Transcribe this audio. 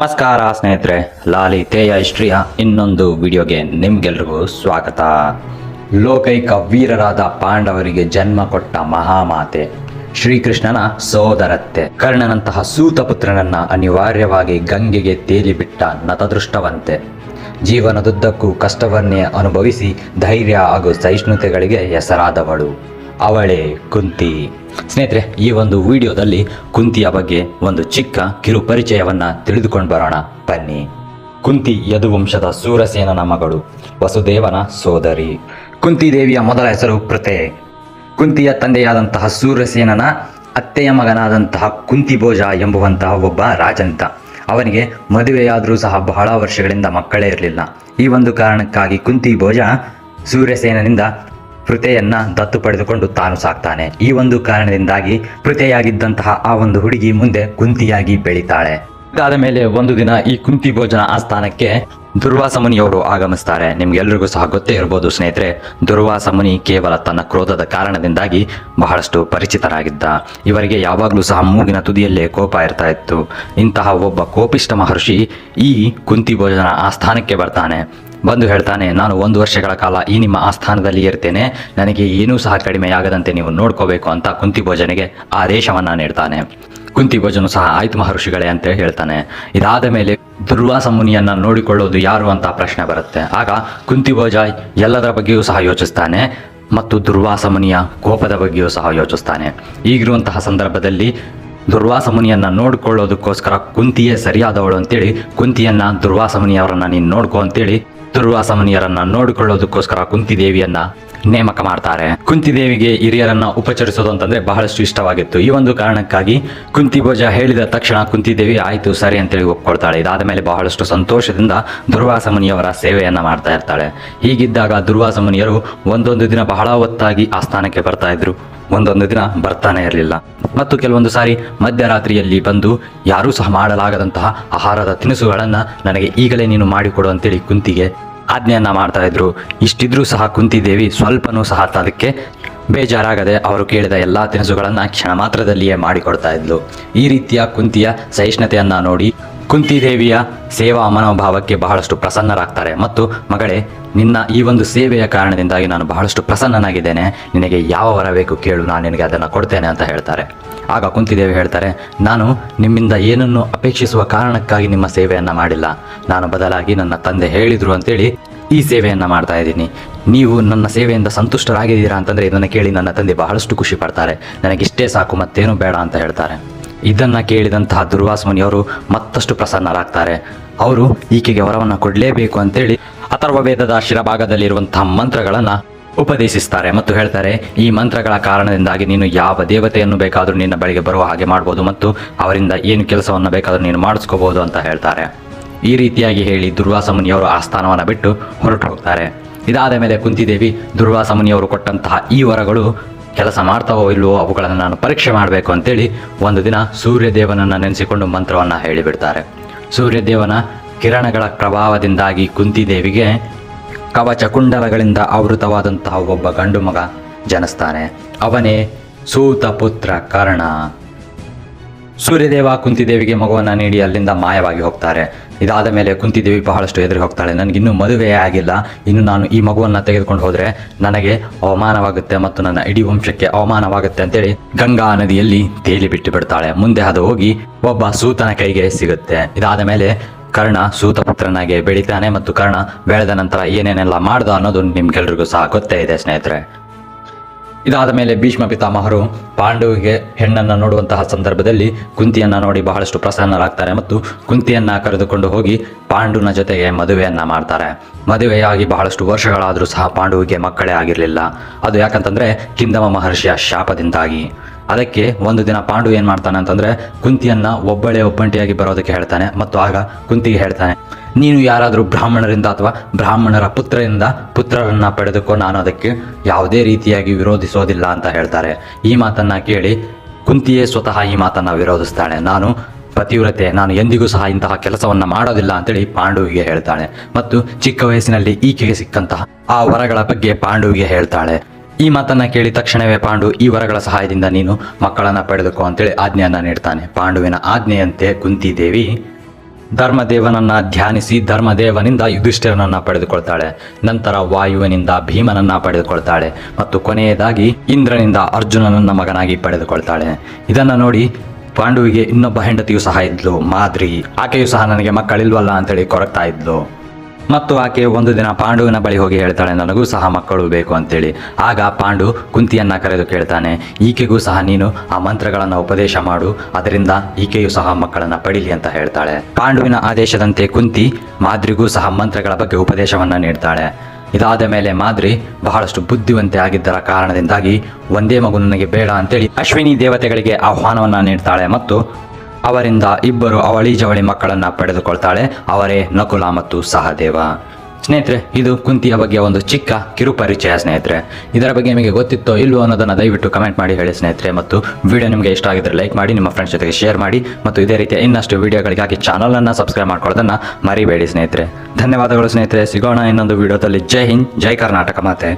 ನಮಸ್ಕಾರ ಸ್ನೇಹಿತರೆ, ಲಾಲಿ ತೇಯ ಹಿಸ್ಟ್ರಿಯ ಇನ್ನೊಂದು ವಿಡಿಯೋಗೆ ನಿಮ್ಗೆಲ್ರಿಗೂ ಸ್ವಾಗತ. ಲೋಕೈಕ ವೀರರಾದ ಪಾಂಡವರಿಗೆ ಜನ್ಮ ಕೊಟ್ಟ ಮಹಾಮಾತೆ ಶ್ರೀಕೃಷ್ಣನ ಸೋದರತ್ತೆ. ಕರ್ಣನಂತಹ ಸೂತಪುತ್ರನನ್ನ ಅನಿವಾರ್ಯವಾಗಿ ಗಂಗೆಗೆ ತೇಲಿಬಿಟ್ಟ ನತದೃಷ್ಟವಂತೆ. ಜೀವನದುದ್ದಕ್ಕೂ ಕಷ್ಟವನ್ನೇ ಅನುಭವಿಸಿ ಧೈರ್ಯ ಹಾಗೂ ಸಹಿಷ್ಣುತೆಗಳಿಗೆ ಹೆಸರಾದವಳು. ಅವಳೇ ಕುಂತಿ. ಸ್ನೇಹಿತರೆ, ಈ ಒಂದು ವಿಡಿಯೋದಲ್ಲಿ ಕುಂತಿಯ ಬಗ್ಗೆ ಒಂದು ಚಿಕ್ಕ ಕಿರು ಪರಿಚಯವನ್ನ ತಿಳಿದುಕೊಂಡು ಬರೋಣ. ಬನ್ನಿ. ಕುಂತಿ ಯದುವಂಶದ ಸೂರಸೇನನ ಮಗಳು, ವಸುದೇವನ ಸೋದರಿ. ಕುಂತಿ ದೇವಿಯ ಮೊದಲ ಹೆಸರು ಪ್ರತೆ ಕುಂತಿಯ ತಂದೆಯಾದಂತಹ ಸೂರ್ಯಸೇನನ ಅತ್ತೆಯ ಮಗನಾದಂತಹ ಕುಂತಿಭೋಜ ಎಂಬುವಂತಹ ಒಬ್ಬ ರಾಜಂತ ಅವನಿಗೆ ಮದುವೆಯಾದರೂ ಸಹ ಬಹಳ ವರ್ಷಗಳಿಂದ ಮಕ್ಕಳೇ ಇರಲಿಲ್ಲ. ಈ ಒಂದು ಕಾರಣಕ್ಕಾಗಿ ಕುಂತಿ ಭೋಜ ಸೂರ್ಯಸೇನನಿಂದ ಪೃಥೆಯನ್ನ ದತ್ತು ಪಡೆದುಕೊಂಡು ತಾನು ಸಾಕ್ತಾನೆ. ಈ ಒಂದು ಕಾರಣದಿಂದಾಗಿ ಪೃತೆಯಾಗಿದ್ದಂತಹ ಆ ಒಂದು ಹುಡುಗಿ ಮುಂದೆ ಕುಂತಿಯಾಗಿ ಬೆಳೀತಾಳೆ. ಇದಾದ ಮೇಲೆ ಒಂದು ದಿನ ಈ ಕುಂತಿ ಭೋಜನ ಆಸ್ಥಾನಕ್ಕೆ ದುರ್ವಾಸ ಮುನಿಯವರು ಆಗಮಿಸ್ತಾರೆ. ನಿಮ್ಗೆಲ್ರಿಗೂ ಸಹ ಗೊತ್ತೇ ಇರಬಹುದು ಸ್ನೇಹಿತರೆ, ದುರ್ವಾಸ ಮುನಿ ಕೇವಲ ತನ್ನ ಕ್ರೋಧದ ಕಾರಣದಿಂದಾಗಿ ಬಹಳಷ್ಟು ಪರಿಚಿತರಾಗಿದ್ದ. ಇವರಿಗೆ ಯಾವಾಗಲೂ ಸಹ ಮೂಗಿನ ತುದಿಯಲ್ಲೇ ಕೋಪ ಇರ್ತಾ ಇತ್ತು. ಇಂತಹ ಒಬ್ಬ ಕೋಪಿಷ್ಟ ಮಹರ್ಷಿ ಈ ಕುಂತಿ ಭೋಜನ ಆಸ್ಥಾನಕ್ಕೆ ಬರ್ತಾನೆ. ಬಂದು ಹೇಳ್ತಾನೆ, ನಾನು ಒಂದು ವರ್ಷಗಳ ಕಾಲ ಈ ನಿಮ್ಮ ಆಸ್ಥಾನದಲ್ಲಿ ಇರ್ತೇನೆ. ನನಗೆ ಏನೂ ಸಹ ಕಡಿಮೆಯಾಗದಂತೆ ನೀವು ನೋಡ್ಕೋಬೇಕು ಅಂತ ಕುಂತಿ ಭೋಜನಿಗೆ ಆದೇಶವನ್ನ ನೀಡ್ತಾನೆ. ಕುಂತಿ ಭೋಜನು ಸಹ, ಆಯ್ತು ಮಹರ್ಷಿಗಳೇ, ಅಂತ ಹೇಳ್ತಾನೆ. ಇದಾದ ಮೇಲೆ ದುರ್ವಾಸ ಮುನಿಯನ್ನ ನೋಡಿಕೊಳ್ಳೋದು ಯಾರು ಅಂತ ಪ್ರಶ್ನೆ ಬರುತ್ತೆ. ಆಗ ಕುಂತಿ ಭೋಜ ಎಲ್ಲದರ ಬಗ್ಗೆಯೂ ಸಹ ಯೋಚಿಸ್ತಾನೆ ಮತ್ತು ದುರ್ವಾಸ ಮುನಿಯ ಕೋಪದ ಬಗ್ಗೆಯೂ ಸಹ ಯೋಚಿಸ್ತಾನೆ. ಈಗಿರುವಂತಹ ಸಂದರ್ಭದಲ್ಲಿ ದುರ್ವಾಸ ಮುನಿಯನ್ನ ನೋಡಿಕೊಳ್ಳೋದಕ್ಕೋಸ್ಕರ ಕುಂತಿಯೇ ಸರಿಯಾದವಳು ಅಂತೇಳಿ, ಕುಂತಿಯನ್ನ, ದುರ್ವಾಸ ಮುನಿಯವರನ್ನ ನೀನು ನೋಡ್ಕೋ ಅಂತೇಳಿ ದುರ್ವಾಸ ಮುನಿಯರನ್ನ ನೋಡಿಕೊಳ್ಳೋದಕ್ಕೋಸ್ಕರ ಕುಂತಿ ದೇವಿಯನ್ನ ನೇಮಕ ಮಾಡ್ತಾರೆ. ಕುಂತಿ ದೇವಿಗೆ ಹಿರಿಯರನ್ನ ಉಪಚರಿಸೋದು ಅಂತಂದ್ರೆ ಬಹಳಷ್ಟು ಇಷ್ಟವಾಗಿತ್ತು. ಈ ಒಂದು ಕಾರಣಕ್ಕಾಗಿ ಕುಂತಿ ಭೋಜ ಹೇಳಿದ ತಕ್ಷಣ ಕುಂತಿ ದೇವಿ, ಆಯ್ತು, ಸರಿ ಅಂತೇಳಿ ಒಪ್ಕೊಳ್ತಾಳೆ. ಇದಾದ ಮೇಲೆ ಬಹಳಷ್ಟು ಸಂತೋಷದಿಂದ ದುರ್ವಾಸ ಮುನಿಯವರ ಸೇವೆಯನ್ನ ಮಾಡ್ತಾ ಇರ್ತಾಳೆ. ಹೀಗಿದ್ದಾಗ ದುರ್ವಾಸ ಮುನಿಯರು ಒಂದೊಂದು ದಿನ ಬಹಳ ಹೊತ್ತಾಗಿ ಸ್ಥಾನಕ್ಕೆ ಬರ್ತಾ ಇದ್ರು. ಒಂದೊಂದು ದಿನ ಬರ್ತಾನೆ ಇರಲಿಲ್ಲ. ಮತ್ತು ಕೆಲವೊಂದು ಸಾರಿ ಮಧ್ಯರಾತ್ರಿಯಲ್ಲಿ ಬಂದು ಯಾರೂ ಸಹ ಮಾಡಲಾಗದಂತಹ ಆಹಾರದ ತಿನಿಸುಗಳನ್ನ ನನಗೆ ಈಗಲೇ ನೀನು ಮಾಡಿಕೊಡು ಅಂತೇಳಿ ಕುಂತಿಗೆ ಆಜ್ಞೆಯನ್ನ ಮಾಡ್ತಾ ಇದ್ರು. ಇಷ್ಟಿದ್ರೂ ಸಹ ಕುಂತಿದೇವಿ, ಸ್ವಲ್ಪನೂ ಸಹ ಅದಕ್ಕೆ ಬೇಜಾರಾಗದೆ ಅವರು ಕೇಳಿದ ಎಲ್ಲ ತಿನಿಸುಗಳನ್ನು ಕ್ಷಣ ಮಾತ್ರದಲ್ಲಿಯೇ ಮಾಡಿಕೊಡ್ತಾ ಇದ್ಲು. ಈ ರೀತಿಯ ಕುಂತಿಯ ಸಹಿಷ್ಣುತೆಯನ್ನ ನೋಡಿ ಕುಂತಿ ದೇವಿಯ ಸೇವಾ ಮನೋಭಾವಕ್ಕೆ ಬಹಳಷ್ಟು ಪ್ರಸನ್ನರಾಗ್ತಾರೆ. ಮತ್ತು ಮಗಳೇ ನಿನ್ನ ಈ ಒಂದು ಸೇವೆಯ ಕಾರಣದಿಂದಾಗಿ ನಾನು ಬಹಳಷ್ಟು ಪ್ರಸನ್ನನಾಗಿದ್ದೇನೆ. ನಿನಗೆ ಯಾವ ವರ ಬೇಕು ಕೇಳು, ನಾನು ನಿನಗೆ ಅದನ್ನು ಕೊಡ್ತೇನೆ ಅಂತ ಹೇಳ್ತಾರೆ. ಆಗ ಕುಂತಿದೇವಿ ಹೇಳ್ತಾರೆ, ನಾನು ನಿಮ್ಮಿಂದ ಏನನ್ನು ಅಪೇಕ್ಷಿಸುವ ಕಾರಣಕ್ಕಾಗಿ ನಿಮ್ಮ ಸೇವೆಯನ್ನು ಮಾಡಿಲ್ಲ. ನಾನು ಬದಲಾಗಿ ನನ್ನ ತಂದೆ ಹೇಳಿದರು ಅಂತೇಳಿ ಈ ಸೇವೆಯನ್ನು ಮಾಡ್ತಾ ಇದ್ದೀನಿ. ನೀವು ನನ್ನ ಸೇವೆಯಿಂದ ಸಂತುಷ್ಟರಾಗಿದ್ದೀರಾ ಅಂತಂದರೆ ಇದನ್ನು ಕೇಳಿ ನನ್ನ ತಂದೆ ಬಹಳಷ್ಟು ಖುಷಿ ಪಡ್ತಾರೆ. ನನಗಿಷ್ಟೇ ಸಾಕು, ಮತ್ತೇನು ಬೇಡ ಅಂತ ಹೇಳ್ತಾರೆ. ಇದನ್ನು ಕೇಳಿದಂತಹ ದುರ್ವಾಸ ಮುನಿಯವರು ಮತ್ತಷ್ಟು ಪ್ರಸನ್ನರಾಗ್ತಾರೆ. ಅವರು ಈಕೆಗೆ ವರವನ್ನು ಕೊಡಲೇಬೇಕು ಅಂತೇಳಿ ಅಥರ್ವ ವೇದದ ಶಿರಭಾಗದಲ್ಲಿರುವಂತಹ ಮಂತ್ರಗಳನ್ನು ಉಪದೇಶಿಸ್ತಾರೆ ಮತ್ತು ಹೇಳ್ತಾರೆ, ಈ ಮಂತ್ರಗಳ ಕಾರಣದಿಂದಾಗಿ ನೀನು ಯಾವ ದೇವತೆಯನ್ನು ಬೇಕಾದರೂ ನಿನ್ನ ಬಳಿಗೆ ಬರುವ ಹಾಗೆ ಮಾಡ್ಬೋದು ಮತ್ತು ಅವರಿಂದ ಏನು ಕೆಲಸವನ್ನು ಬೇಕಾದರೂ ನೀನು ಮಾಡಿಸ್ಕೋಬಹುದು ಅಂತ ಹೇಳ್ತಾರೆ. ಈ ರೀತಿಯಾಗಿ ಹೇಳಿ ದುರ್ವಾಸ ಮುನಿಯವರು ಆ ಸ್ಥಾನವನ್ನು ಬಿಟ್ಟು ಹೊರಟು ಹೋಗ್ತಾರೆ. ಇದಾದ ಮೇಲೆ ಕುಂತಿದೇವಿ ದುರ್ವಾಸ ಮುನಿಯವರು ಕೊಟ್ಟಂತಹ ಈ ವರಗಳು ಕೆಲಸ ಮಾಡ್ತಾವೋ ಇಲ್ವೋ ಅವುಗಳನ್ನು ನಾನು ಪರೀಕ್ಷೆ ಮಾಡಬೇಕು ಅಂತೇಳಿ ಒಂದು ದಿನ ಸೂರ್ಯದೇವನನ್ನು ನೆನೆಸಿಕೊಂಡು ಮಂತ್ರವನ್ನು ಹೇಳಿಬಿಡ್ತಾರೆ. ಸೂರ್ಯದೇವನ ಕಿರಣಗಳ ಪ್ರಭಾವದಿಂದಾಗಿ ಕುಂತಿದೇವಿಗೆ ಕವಚ ಕುಂಡಲಗಳಿಂದ ಆವೃತವಾದಂತಹ ಒಬ್ಬ ಗಂಡು ಮಗ ಜನಿಸ್ತಾನೆ. ಅವನೇ ಸೂತ ಪುತ್ರ ಕರ್ಣ. ಸೂರ್ಯದೇವ ಕುಂತಿದೇವಿಗೆ ಮಗುವನ್ನು ನೀಡಿ ಅಲ್ಲಿಂದ ಮಾಯವಾಗಿ ಹೋಗ್ತಾರೆ. ಇದಾದ ಮೇಲೆ ಕುಂತಿದೇವಿ ಬಹಳಷ್ಟು ಎದುರು ಹೋಗ್ತಾಳೆ. ನನಗಿನ್ನೂ ಮದುವೆಯೇ ಆಗಿಲ್ಲ. ಇನ್ನು ನಾನು ಈ ಮಗುವನ್ನು ತೆಗೆದುಕೊಂಡು ಹೋದರೆ ನನಗೆ ಅವಮಾನವಾಗುತ್ತೆ ಮತ್ತು ನನ್ನ ಇಡೀ ವಂಶಕ್ಕೆ ಅವಮಾನವಾಗುತ್ತೆ ಅಂತೇಳಿ ಗಂಗಾ ನದಿಯಲ್ಲಿ ತೇಲಿ ಬಿಟ್ಟು ಬಿಡ್ತಾಳೆ. ಮುಂದೆ ಅದು ಹೋಗಿ ಒಬ್ಬ ಸೂತನ ಕೈಗೆ ಸಿಗುತ್ತೆ. ಇದಾದ ಮೇಲೆ ಕರ್ಣ ಸೂತಪುತ್ರನಾಗಿ ಬೆಳಿತಾನೆ ಮತ್ತು ಕರ್ಣ ಬೆಳೆದ ನಂತರ ಏನೇನೆಲ್ಲ ಮಾಡ್ದ ಅನ್ನೋದು ನಿಮ್ಗೆಲ್ರಿಗೂ ಸಹ ಗೊತ್ತೇ ಇದೆ, ಸ್ನೇಹಿತರೆ. ಇದಾದ ಮೇಲೆ ಭೀಷ್ಮ ಪಿತಾಮಹರು ಪಾಂಡುವಿಗೆ ಹೆಣ್ಣನ್ನು ನೋಡುವಂತಹ ಸಂದರ್ಭದಲ್ಲಿ ಕುಂತಿಯನ್ನ ನೋಡಿ ಬಹಳಷ್ಟು ಪ್ರಸನ್ನರಾಗ್ತಾರೆ ಮತ್ತು ಕುಂತಿಯನ್ನ ಕರೆದುಕೊಂಡು ಹೋಗಿ ಪಾಂಡುನ ಜೊತೆಗೆ ಮದುವೆಯನ್ನ ಮಾಡ್ತಾರೆ. ಮದುವೆಯಾಗಿ ಬಹಳಷ್ಟು ವರ್ಷಗಳಾದರೂ ಸಹ ಪಾಂಡುವಿಗೆ ಮಕ್ಕಳೇ ಆಗಿರಲಿಲ್ಲ. ಅದು ಯಾಕಂತಂದ್ರೆ ಕಿಂದಮ ಮಹರ್ಷಿಯ ಶಾಪದಿಂದಾಗಿ. ಅದಕ್ಕೆ ಒಂದು ದಿನ ಪಾಂಡು ಏನ್ ಮಾಡ್ತಾನೆ ಅಂತಂದ್ರೆ ಕುಂತಿಯನ್ನ ಒಬ್ಬಳೇ ಒಬ್ಬಂಟಿಯಾಗಿ ಬರೋದಕ್ಕೆ ಹೇಳ್ತಾನೆ. ಮತ್ತು ಆಗ ಕುಂತಿಗೆ ಹೇಳ್ತಾನೆ, ನೀನು ಯಾರಾದರೂ ಬ್ರಾಹ್ಮಣರಿಂದ ಅಥವಾ ಬ್ರಾಹ್ಮಣರ ಪುತ್ರರಿಂದ ಪುತ್ರರನ್ನ ಪಡೆದುಕೋ, ನಾನು ಅದಕ್ಕೆ ಯಾವುದೇ ರೀತಿಯಾಗಿ ವಿರೋಧಿಸೋದಿಲ್ಲ ಅಂತ ಹೇಳ್ತಾರೆ. ಈ ಮಾತನ್ನ ಕೇಳಿ ಕುಂತಿಯೇ ಸ್ವತಃ ಈ ಮಾತನ್ನ ವಿರೋಧಿಸ್ತಾಳೆ. ನಾನು ಪತಿವ್ರತೆ, ನಾನು ಎಂದಿಗೂ ಸಹ ಇಂತಹ ಕೆಲಸವನ್ನ ಮಾಡೋದಿಲ್ಲ ಅಂತೇಳಿ ಪಾಂಡುವಿಗೆ ಹೇಳ್ತಾಳೆ. ಮತ್ತು ಚಿಕ್ಕ ವಯಸ್ಸಿನಲ್ಲಿ ಈಕೆಗೆ ಸಿಕ್ಕಂತಹ ಆ ವರಗಳ ಬಗ್ಗೆ ಪಾಂಡುವಿಗೆ ಹೇಳ್ತಾಳೆ. ಈ ಮಾತನ್ನ ಕೇಳಿ ತಕ್ಷಣವೇ ಪಾಂಡು ಈ ವರಗಳ ಸಹಾಯದಿಂದ ನೀನು ಮಕ್ಕಳನ್ನ ಪಡೆದುಕೋ ಅಂತೇಳಿ ಆಜ್ಞೆಯನ್ನ ನೀಡ್ತಾನೆ. ಪಾಂಡುವಿನ ಆಜ್ಞೆಯಂತೆ ಕುಂತಿ ದೇವಿ ಧರ್ಮದೇವನನ್ನ ಧ್ಯಾನಿಸಿ ಧರ್ಮದೇವನಿಂದ ಯುಧಿಷ್ಠಿರನನ್ನ ಪಡೆದುಕೊಳ್ತಾಳೆ. ನಂತರ ವಾಯುವಿನಿಂದ ಭೀಮನನ್ನ ಪಡೆದುಕೊಳ್ತಾಳೆ ಮತ್ತು ಕೊನೆಯದಾಗಿ ಇಂದ್ರನಿಂದ ಅರ್ಜುನನನ್ನ ಮಗನಾಗಿ ಪಡೆದುಕೊಳ್ತಾಳೆ. ಇದನ್ನ ನೋಡಿ ಪಾಂಡುವಿಗೆ ಇನ್ನೊಬ್ಬ ಹೆಂಡತಿಯೂ ಸಹ ಇದ್ಲು. ಮಾದ್ರಿ. ಆಕೆಯು ಸಹ ನನಗೆ ಮಕ್ಕಳಿಲ್ವಲ್ಲ ಅಂತೇಳಿ ಕೊರಗ್ತಾ ಇದ್ಲು. ಮತ್ತು ಆಕೆ ಒಂದು ದಿನ ಪಾಂಡುವಿನ ಬಳಿ ಹೋಗಿ ಹೇಳ್ತಾಳೆ, ನನಗೂ ಸಹ ಮಕ್ಕಳು ಬೇಕು ಅಂತೇಳಿ. ಆಗ ಪಾಂಡು ಕುಂತಿಯನ್ನ ಕರೆದು ಕೇಳ್ತಾನೆ, ಈಕೆಗೂ ಸಹ ನೀನು ಆ ಮಂತ್ರಗಳನ್ನು ಉಪದೇಶ ಮಾಡು, ಅದರಿಂದ ಈಕೆಯು ಸಹ ಮಕ್ಕಳನ್ನ ಪಡೀಲಿ ಅಂತ ಹೇಳ್ತಾಳೆ. ಪಾಂಡುವಿನ ಆದೇಶದಂತೆ ಕುಂತಿ ಮಾದ್ರಿಗೂ ಸಹ ಮಂತ್ರಗಳ ಬಗ್ಗೆ ಉಪದೇಶವನ್ನ ನೀಡ್ತಾಳೆ. ಇದಾದ ಮೇಲೆ ಮಾದ್ರಿ ಬಹಳಷ್ಟು ಬುದ್ಧಿವಂತೆ ಆಗಿದ್ದರ ಕಾರಣದಿಂದಾಗಿ, ಒಂದೇ ಮಗು ನನಗೆ ಬೇಡ ಅಂತೇಳಿ ಅಶ್ವಿನಿ ದೇವತೆಗಳಿಗೆ ಆಹ್ವಾನವನ್ನ ನೀಡ್ತಾಳೆ ಮತ್ತು ಅವರಿಂದ ಇಬ್ಬರು ಅವಳಿ ಜವಳಿ ಮಕ್ಕಳನ್ನ ಪಡೆದುಕೊಳ್ತಾಳೆ, ಅವರೇ ನಕುಲ ಮತ್ತು ಸಹದೇವ. ಸ್ನೇಹಿತರೆ, ಇದು ಕುಂತಿಯ ಬಗ್ಗೆ ಒಂದು ಚಿಕ್ಕ ಕಿರುಪರಿಚಯ, ಸ್ನೇಹಿತರೆ. ಇದರ ಬಗ್ಗೆ ನಿಮಗೆ ಗೊತ್ತಿತ್ತೋ ಇಲ್ವೋ ಅನ್ನೋದನ್ನು ದಯವಿಟ್ಟು ಕಮೆಂಟ್ ಮಾಡಿ ಹೇಳಿ, ಸ್ನೇಹಿತರೆ. ಮತ್ತು ವಿಡಿಯೋ ನಿಮಗೆ ಇಷ್ಟ ಆಗಿದ್ರೆ ಲೈಕ್ ಮಾಡಿ, ನಿಮ್ಮ ಫ್ರೆಂಡ್ಸ್ ಜೊತೆಗೆ ಶೇರ್ ಮಾಡಿ, ಮತ್ತು ಇದೇ ರೀತಿಯ ಇನ್ನಷ್ಟು ವಿಡಿಯೋಗಳಿಗಾಗಿ ಚಾನಲನ್ನು ಸಬ್ಸ್ಕ್ರೈಬ್ ಮಾಡ್ಕೊಳ್ಳೋದನ್ನು ಮರಿಬೇಡಿ, ಸ್ನೇಹಿತರೆ. ಧನ್ಯವಾದಗಳು, ಸ್ನೇಹಿತರೆ. ಸಿಗೋಣ ಇನ್ನೊಂದು ವಿಡಿಯೋದಲ್ಲಿ. ಜೈ ಹಿಂದ್, ಜೈ ಕರ್ನಾಟಕ ಮಾತೆ.